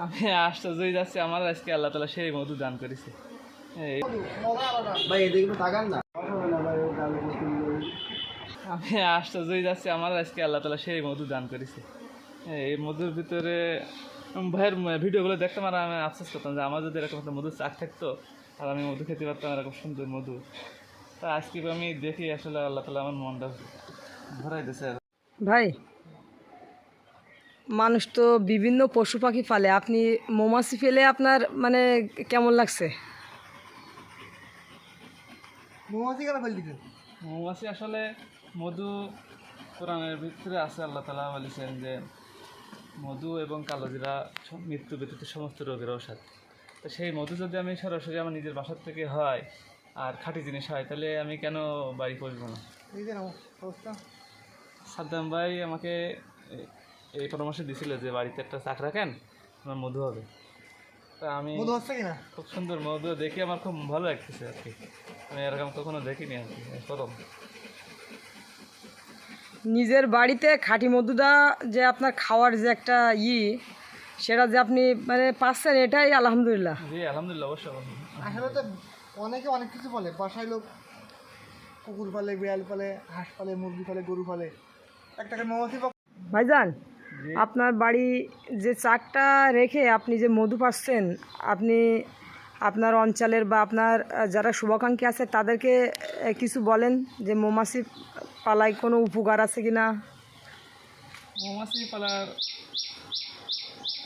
আমি আশ্চর্যই যাচ্ছি আমার আজকে আল্লাহ তালা সেই মধু দান করেছে। এই। ভাই এদিকে তাকান না। আমি আশ্চর্যই যাচ্ছি আমার আজকে আল্লাহ তালা সেই মধু দান করেছে। এই মধুর ভিতরে ভাইয়ের ভিডিওগুলো দেখতাম আর আমি আফসোস করতাম যে আমার যদি এরকম একটা মধুর চাক থাকতো আর আমি মধু খেতে পারতাম এরকম সুন্দর মধু। তা আজকে আমি দেখি আসলে আল্লাহ তালা আমার মনটা ভরাই দিয়েছে। ভাই মানুষ তো বিভিন্ন পশু পাখি পালে আপনি মৌমাছি ফেলে আপনার মানে কেমন লাগছে? মৌমাছি কেন ফেল মৌমাছি আসলে মধু কোরআনের ভিতরে আছে আল্লাহ তালা বলেছেন যে মধু এবং কালোজিরা মৃত্যু ব্যতীত সমস্ত রোগের ঔষধ। তো সেই মধু যদি আমি সরাসরি আমার নিজের বাসার থেকে হয় আর খাঁটি জিনিস হয় তাহলে আমি কেন বাড়ি করব না? অবস্থা। সাদ্দাম ভাই আমাকে এই পরামর্শ দিছিল যে বাড়িতে একটা চাক রাখেন আমার মধু হবে। তা আমি মধু হচ্ছে কিনা? খুব সুন্দর মধু দেখে আমার খুব ভালো লাগতেছে আর কি। আমি এরকম কখনো দেখিনি আর কি প্রথম। নিজের বাড়িতে খাঁটি মধুটা যে আপনার খাওয়ার যে একটা ই সেটা যে আপনি মানে পাচ্ছেন এটাই আলহামদুলিল্লাহ। জি আলহামদুলিল্লাহ অবশ্যই আসলে তো অনেকে অনেক কিছু বলে বাসায় লোক কুকুর পালে বিড়াল পালে হাঁস পালে মুরগি পালে গরু পালে একটা করে মৌমাছি ভাইজান। আপনার বাড়ি যে চাকটা রেখে আপনি যে মধু পাচ্ছেন আপনি আপনার অঞ্চলের বা আপনার যারা শুভাকাঙ্ক্ষী আছে তাদেরকে কিছু বলেন যে মৌমাছি পালায় কোনো উপকার আছে কি না? মৌমাছি পালার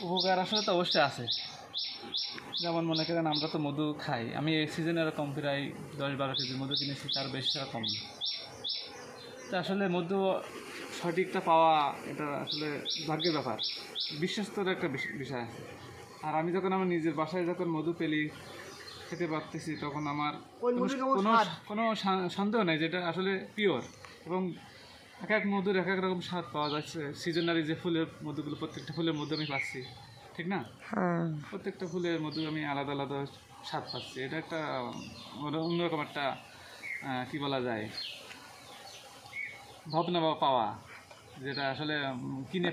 উপকার আসলে তো অবশ্যই আছে। যেমন মনে করেন আমরা তো মধু খাই। আমি এই সিজনে এরকম প্রায় দশ বারো কেজি মধু কিনেছি তার বেশি এরকম তো আসলে মধু সঠিকটা পাওয়া এটা আসলে ভাগ্যের ব্যাপার। বিশ্বস্তর একটা বিষ- বিষয় আছে। আর আমি যখন আমার নিজের বাসায় যখন মধু পেলি খেতে পারতেছি তখন আমার কোনো- কোনো সন্দেহ নেই যেটা আসলে পিওর এবং এক এক মধুর এক এক রকম স্বাদ পাওয়া যাচ্ছে। সিজনারি যে ফুলের মধুগুলো প্রত্যেকটা ফুলের মধ্যে আমি পাচ্ছি। ঠিক না? হ্যাঁ। প্রত্যেকটা ফুলের মধু আমি আলাদা আলাদা স্বাদ পাচ্ছি। এটা একটা অন্য- অন্যরকম একটা কি বলা যায়? ভাবনা বা পাওয়া যেটা আসলে কিনে